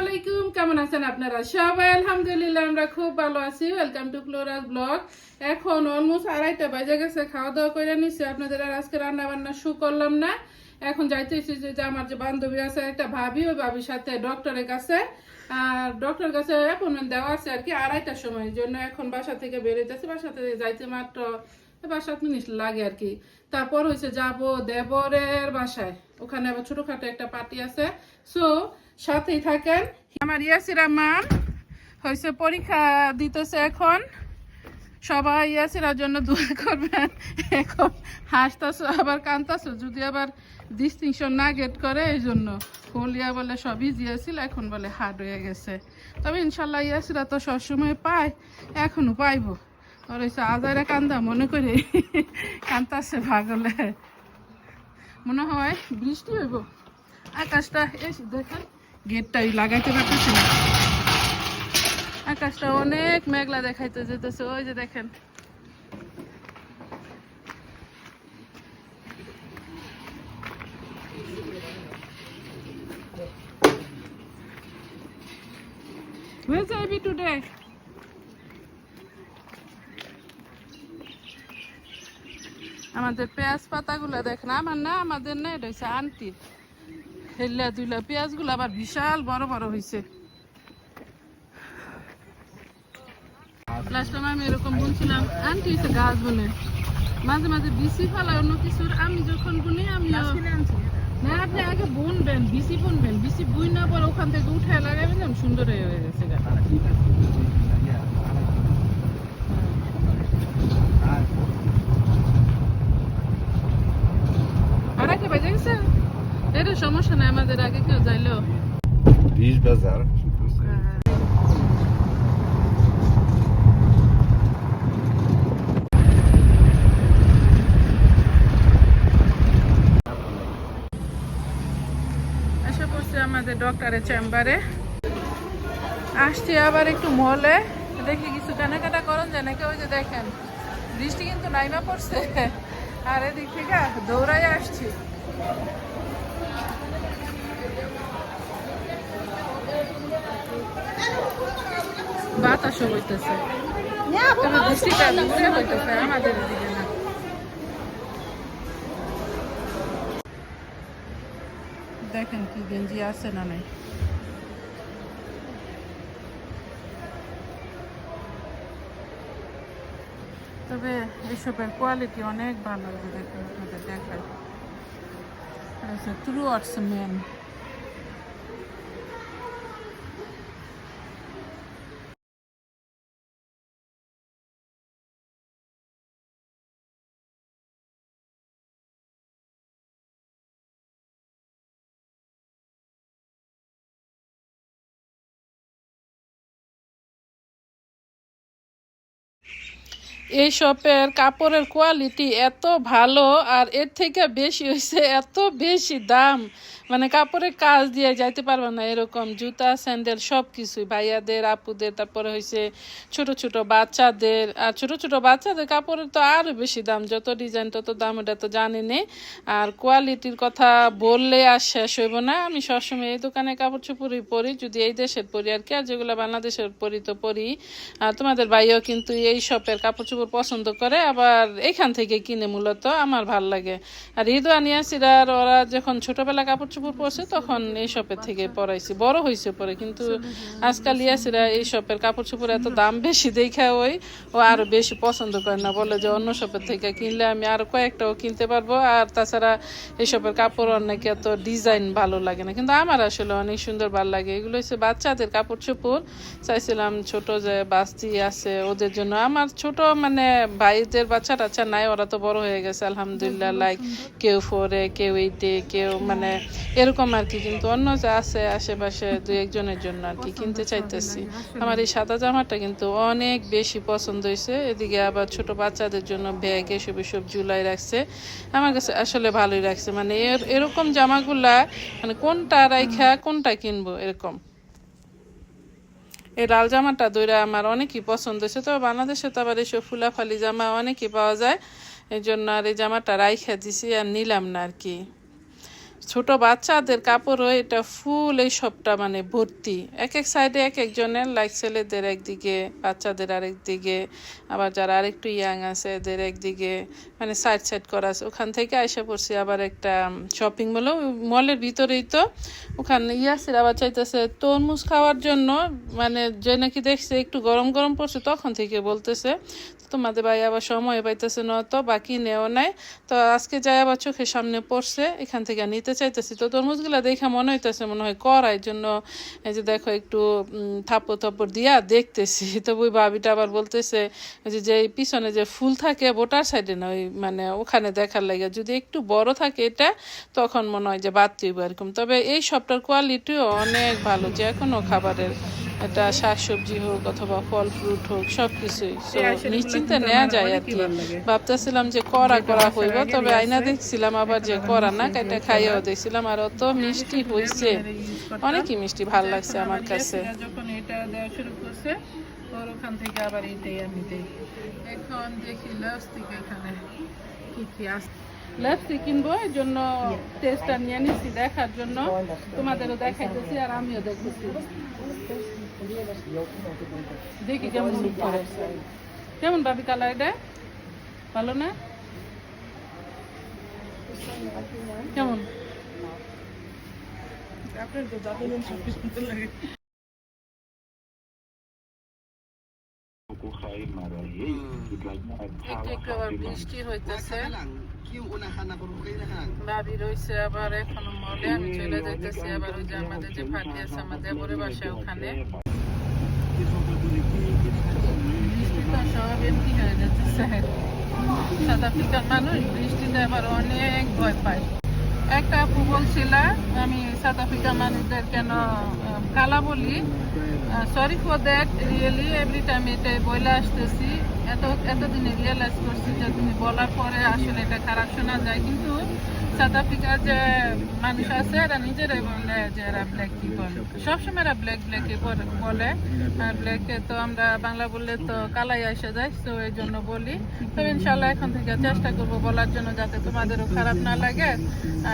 আলাইকুম কেমন আছেন আপনারা? সবাই আলহামদুলিল্লাহ, আমরা খুব ভালো আছি। ওয়েলকাম টু ক্লোরাস ব্লগ এখন অলমোস্ট আড়াইটা বাজে গেছে খাওয়া দাওয়া করে নিচ্ছি আপনাদের আর আজকে রান্না বান্না শু করলাম না। এখন যাইতেছি যে আমার যে বান্ধবী আছে, একটা ভাবি, ওই ভাবির সাথে ডক্টরের কাছে। আর ডক্টরের কাছে অ্যাপয়েন্টমেন্ট দেওয়া আছে আর কি আড়াইটার সময় জন্য। এখন বাসা থেকে বেরোইতেছি বাসা থেকে যাইতে মাত্র বা সাত মিনিট লাগে আর কি। তারপর হয়েছে যাব দেবরের বাসায়। ওখানে আবার ছোটখাটো একটা পার্টি আছে। সো সাথেই থাকেন। আমার ইয়াসির আম্মাম হয়েছে পরীক্ষা দিতেছে এখন। সবাই ইয়াসিরার জন্য দোয়া করবেন। এখন হাসতেছো, আবার কানতেছো, যদি আবার ডিস্টিংশন না গেট করে, এই জন্য হলিয়া বলে সব ইজি আছিল এখন বলে হার্ড হয়ে গেছে। তবে ইনশাল্লাহ ইয়াসিরা তো সবসময় পায় এখনও পাইবো। ওর হয়েছে আজারে কান্দা, মনে করে কান্দাছে ভাগলে মনে হয় বৃষ্টি হইব। আকাশটা এসে দেখেন। গেটটাই লাগাইতে পারতেছি না। আকাশটা অনেক মেঘলা দেখাইতে যেতেছে, ওই যে দেখেন। আমাদের পেঁয়াজ পাতাগুলো দেখেন, আমার না, আমাদের না, এটা হচ্ছে আন্টির। হেল্লা দুইলা। পেঁয়াজগুলো আবার বিশাল বড় বড় হয়েছে লাস্ট টাইম আমি এরকম বুনছিলাম আন্টি হচ্ছে গাছ বুনে। মাঝে মাঝে বিসি ফেলায় অন্য কিছুর আমি যখন বুনি আমি না আপনি আগে বুনবেন বিসি বুনবেন। বিসি বুই না পরে ওখান থেকে উঠে লাগাবেন সুন্দর হয়ে গেছে গাছ আর আগে বেজে গেছে এটা সমস্যা নাই আমাদের আগে কেউ যাইলো। বিশ বাজার আশা করছি আমাদের ডক্টরের চেম্বারে আসছি আবার একটু মলে দেখি কিছু কেনাকাটা করুন যে নাকি? ওই যে দেখেন বৃষ্টি কিন্তু নাইমা পড়ছে। আর এদিক থেকে দৌড়াই আসছি। বাতাসও হইতেছে। তবে বৃষ্টিটা হইতেছে, আমাদের না। দেখেন কি গেঞ্জি আছে না নাই। তবে এসবের কোয়ালিটি অনেক ভালো দেখুন আপনাদের দেখায় ট্রু আর্টস মেন এই শপের কাপড়ের কোয়ালিটি এত ভালো আর এর থেকে বেশি হয়েছে এত বেশি দাম। মানে কাপড়ের কাজ দিয়ে যাইতে পারবে না এরকম জুতা, স্যান্ডেল সব কিছুই ভাইয়াদের, আপুদের, তারপরে হয়েছে ছোট ছোট বাচ্চাদের। আর ছোট ছোট বাচ্চাদের কাপড়ের তো আরও বেশি দাম। যত ডিজাইন তত দাম এটা তো জানি নে। আর কোয়ালিটির কথা বললে আর শেষ হইব না। আমি সবসময় এই দোকানে কাপড় চোপড়ই পরি, যদি এই দেশের পরি আর কি, আর যেগুলো বাংলাদেশের পরি তো পরি। আর তোমাদের ভাইও কিন্তু এই শপের কাপড় চোপড় পছন্দ করে, আবার এখান থেকে কিনে মূলত আমার ভালো লাগে। আর ঈদ আনিয়াসিরার ওরা যখন ছোটবেলা কাপড় চোপড় পরছে, তখন এই শপের থেকে পরাইছি। বড় হয়েছে পরে, কিন্তু আজকাল ইয়াসিরা এই শপের কাপড় চোপড় এত দাম বেশি দেখা ওই, ও আরও বেশি পছন্দ করে না। বলে যে অন্য শপের থেকে কিনলে আমি আরও কয়েকটাও কিনতে পারব। আর তাছাড়া এই শপের কাপড় অনেক এত ডিজাইন ভালো লাগে না। কিন্তু আমার আসলে অনেক সুন্দর ভালো লাগে। এগুলো হচ্ছে বাচ্চাদের কাপড় চোপড় চাইছিলাম ছোট যে বাস্তি আছে, ওদের জন্য। আমার ছোট মানে ভাইদের বাচ্চা টাচ্চা নাই ওরা তো বড় হয়ে গেছে আলহামদুলিল্লাহ লাইক কেউ ফোরে কেউ এইটে কেউ মানে এরকম আর কি কিন্তু অন্য যে আছে আশেপাশে দু একজনের জন্য আর কি কিনতে চাইতেছি। আমার এই সাদা জামাটা কিন্তু অনেক বেশি পছন্দ হয়েছে এদিকে আবার ছোট বাচ্চাদের জন্য ব্যাগ এসব এসব জুলাই রাখছে আমার কাছে আসলে ভালোই রাখছে মানে এর এরকম জামাগুলা মানে কোনটা রাইখা কোনটা কিনবো এরকম। এই লাল জামাটা দইরা আমার অনেকই পছন্দ। হয়েছে তো বাংলাদেশে তো আবার এইসব ফুলাফালি জামা অনেকই পাওয়া যায়। এই জন্য আর এই জামাটা রাইখা দিছি আর নিলাম না আর কি। ছোট বাচ্চাদের কাপড়ও এটা ফুল এই সবটা মানে ভর্তি। এক এক সাইডে এক একজনের লাইক ছেলেদের একদিকে, বাচ্চাদের আরেক দিকে আবার যারা আরেকটু ইয়াং আছে, এদের একদিকে মানে সাইড সাইড করা আছে। ওখান থেকে আইসা পড়ছি আবার একটা শপিং মলও মলের ভিতরেই তো। ওখানে ইয়াসির আবার চাইতেছে, তরমুজ খাওয়ার জন্য মানে যে নাকি দেখছে একটু গরম গরম পড়ছে, তখন থেকে বলতেছে তোমাদের ভাই আবার সময় পাইতেছে না তো, বাকি নেও নাই। তো আজকে যাই আবার চোখের সামনে পড়ছে, এখান থেকে নিতে চাইতেছি। তো তরমুজগুলা দেখে মনে হইতেছে, মনে হয় করার জন্য এই যে দেখো একটু থাপ্পড় থাপ্পড় দিয়া দেখতেছি। তো ওই ভাবিটা আবার বলতেছে যে যে পিছনে যে ফুল থাকে বোটার সাইডে না, ওই মানে ওখানে দেখার লাগে যদি একটু বড় থাকে এটা, তখন মনে হয় যে বাদ তুইব এরকম। তবে এই সবটার কোয়ালিটিও অনেক ভালো, যে কোনো খাবারের। এটা শাকসবজি হোক অথবা ফল ফ্রুট হোক সব কিছুই নিশ্চিন্তে নেওয়া যায় আর কি। ভাবতেছিলাম যে করা করা হইব তবে আইনা দেখছিলাম আবার যে করা না এটা খাইয়াও দেখছিলাম আর অত মিষ্টি হইছে। অনেকই মিষ্টি ভালো লাগছে আমার কাছে। যখন এটা দেওয়া শুরু করছে ওর ওখান থেকে আবার এটাই আমি দেই। এখন দেখি লাস্টিক এখানে কি কি আছে। লাস্টিক কিনবো এই জন্য টেস্টটা নিয়ে নিচ্ছি দেখার জন্য। তোমাদেরও দেখাইতেছি আর আমিও দেখতেছি। দেখি কেমন করে কেমন ভাবি কালার এটা? ভালো না? কেমন? একটু একটু আবার বৃষ্টি হইতেছে ভাবি রয়েছে আবার এখনও মলে আমি চলে যাইতেছি আবার ওই যে আমাদের যে ফাঁকি আছে আমাদের বড় বাসায় ওখানে বৃষ্টিটা সব এমনি হয়ে যাচ্ছে সাউথ আফ্রিকার মানুষ বৃষ্টিতে আবার অনেক ভয় পায় একটা আপু বলছিল আমি সাউথ আফ্রিকার মানুষদের কেন কালা বলি sorry for that really every time এটা বলে আসতেছি, এত, এতদিনে রিয়েলাইজ করছি যে তুমি বলার পরে আসলে এটা খারাপ শোনা যায়। কিন্তু সাউথ আফ্রিকার যে মানুষ আছে এরা নিজেরাই বলে যে এরা ব্ল্যাক পিপল সবসময় এরা ব্ল্যাক ব্ল্যাকে বলে। আর ব্ল্যাকে তো আমরা বাংলা বললে তো কালাই এসে যায় তো এই জন্য বলি। তবে ইনশাল্লাহ এখন থেকে চেষ্টা করব বলার জন্য যাতে তোমাদেরও খারাপ না লাগে।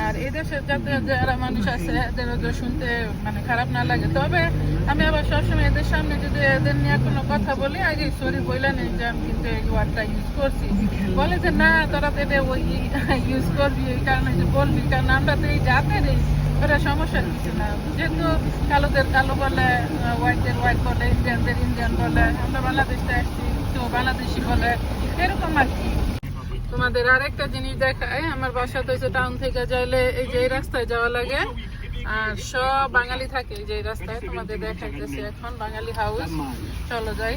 আর এই দেশের যাতে যারা মানুষ আছে এদেরও যে শুনতে মানে খারাপ না লাগে। তবে আমি আবার সবসময় এদের সামনে যদি এদের নিয়ে কোনো কথা বলি আগে সরি বইলে নেই যে আমি কিন্তু এই ওয়ার্ডটা ইউজ করছি। বলে যে না তোরা তো এটা ওই ইউজ করবি এই কারণে যে বলবি, কারণ আমরা তো এই জাতের এই ওটা সমস্যার কিছু না। যেহেতু কালোদের কালো বলে হোয়াইটদের হোয়াইট বলে ইন্ডিয়ানদের ইন্ডিয়ান বলে, আমরা বাংলাদেশে আসছি, তো বাংলাদেশি বলে, এরকম আর কি। তোমাদের আরেকটা জিনিস দেখায়, আমার বাসা তো টাউন থেকে যাইলে এই যে এই রাস্তায় যাওয়া লাগে, আর সব বাঙালি থাকে যে রাস্তায়, তোমাদের দেখাইতেছে এখন, বাঙালি হাউস চলো যাই।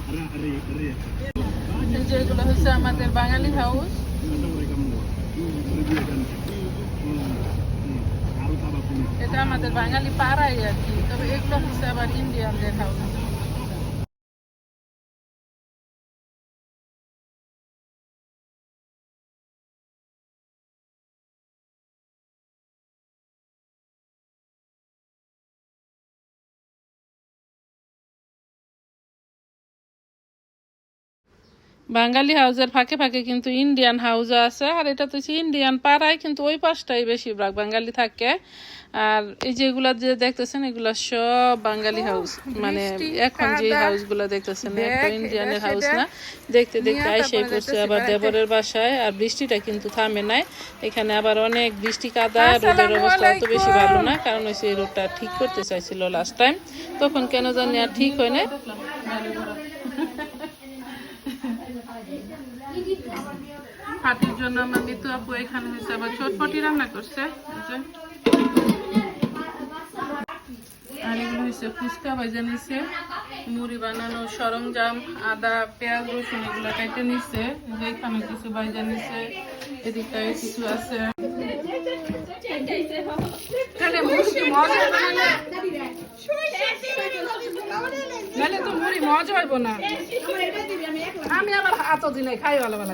এই যে এগুলো হচ্ছে আমাদের বাঙালি হাউস এটা আমাদের বাঙালি পাড়াই আর কি। তবে এগুলো হচ্ছে আবার ইন্ডিয়ানদের হাউস বাঙালি হাউসের ফাঁকে ফাঁকে কিন্তু ইন্ডিয়ান হাউস আছে আর এটা তো ইন্ডিয়ান পাড়ায় কিন্তু ওই পাশটাই বেশিরভাগ বাঙালি থাকে। আর এই যেগুলা যে দেখতেছেন এগুলা সব বাঙালি হাউস মানে এখন যে হাউসগুলা দেখতেছেন একটা ইন্ডিয়ানের হাউস না দেখতে দেখতে আইসে পড়ছে আবার দেবরের বাসায় আর বৃষ্টিটা কিন্তু থামে নাই। এখানে আবার অনেক বৃষ্টি কাদা রোদের অবস্থা অত বেশি ভালো না কারণ ওই সেই রোডটা ঠিক করতে চাইছিল লাস্ট টাইম তখন কেন জানি আর ঠিক হয় না পাটির জন্য আমার মিতু আপু এখানে হয়েছে, আবার চটপটি রান্না করছে। আর এগুলো হচ্ছে ফুচকা ভাজা নিছে, মুড়ি বানানোর সরঞ্জাম, আদা, পেঁয়াজ, রসুন এগুলো কেটে নিছে এই যে এখানে কিছু ভাজা নিছে, এদিকটায় কিছু আছে। তো মুড়ি মজা হইব না। আমি আবার হাত দিনে খাই ভালো ভালো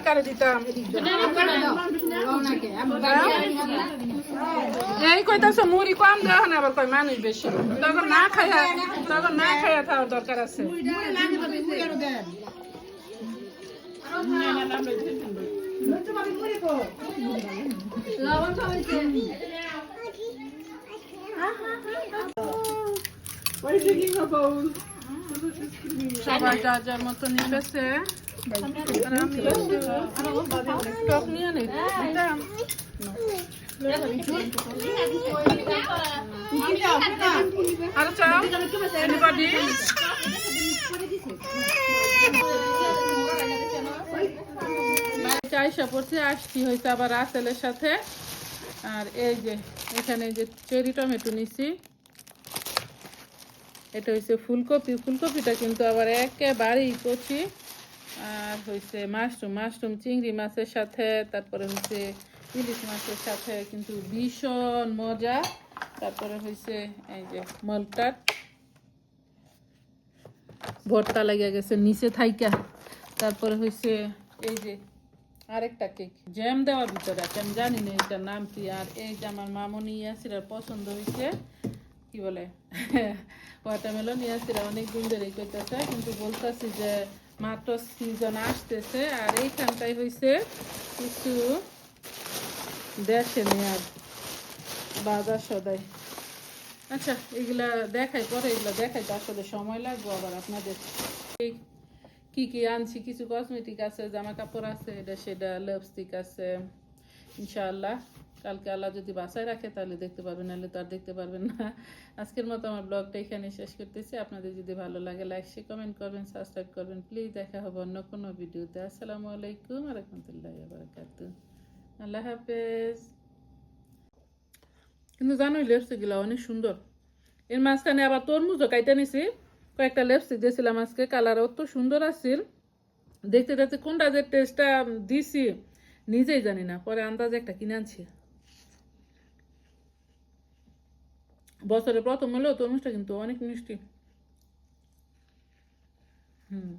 কারে দিতাম এই কইতাছে মুড়ি কম দেওয়া না আবার কই মানুষ বেশি তখন না খাইয়া তখন না খাইয়া থাকার দরকার আছে সবাই যা যার মতো নিবেছে আর আমি একটু টক নিয়ে আসছি হয়েছে আবার রাসেলের সাথে। আর এই যে, এখানে যে চেরি টমেটো নিছি। এটা হচ্ছে ফুলকপি। ফুলকপিটা কিন্তু আবার একেবারেই কচি। আর হয়েছে মাশরুম মাশরুম চিংড়ি মাছের সাথে, তারপরে হচ্ছে ইলিশ মাছের সাথে কিন্তু ভীষণ মজা। তারপরে হয়েছে এই যে মলটার ভর্তা লাগিয়ে গেছে নিচে থাইকা। তারপরে হয়েছে এই যে আরেকটা কেক। জ্যাম দেওয়ার ভিতরে আছে, আমি জানি না এটার নাম কি। আর এই যে আমার মামনি ইয়াসিরার পছন্দ হয়েছে কি বলে? ওয়াটারমেলন ইয়াসিরা অনেক দিন ধরে করতেছে কিন্তু বলতেছি যে মাত্র সিজন আসতেছে, আর এইখানটাই হয়েছে কিছু দেশে নেয়ার বাজার সদাই। আচ্ছা এগুলা দেখাই, পরে এগুলা দেখাই, তো আসলে সময় লাগবে আবার আপনাদের। কি কি আনছি, কিছু কসমেটিক আছে জামা কাপড় আছে, এটা সেটা লিপস্টিক আছে, ইনশাআল্লাহ। কালকে আল্লাহ যদি বাসায় রাখে, তাহলে দেখতে পারবেন, নাহলে তো আর দেখতে পারবেন না। আজকের মতো আমার ব্লগটা এখানে শেষ করতেছি। আপনাদের যদি ভালো লাগে লাইক শেয়ার কমেন্ট করবেন সাবস্ক্রাইব করবেন। প্লিজ দেখা হবে অন্য কোনো ভিডিওতে। আসসালামু আলাইকুম রহমতুল্লাহ বারকাতু। আল্লাহ হাফেজ। কিন্তু জানোই লিপস্টিকগুলো অনেক সুন্দর। এর মাঝখানে আবার তরমুজও কাইতে নিছি। কয়েকটা লিপস্টিক দিয়েছিলাম আজকে। কালার অত সুন্দর আছিল। দেখতে দেখতে কোনটা যে টেস্টটা দিছি, নিজেই জানি না। পরে আন্দাজে একটা কিনে আনছি। বছরে প্রথম হলেও তরমুজটা কিন্তু অনেক মিষ্টি। হুম।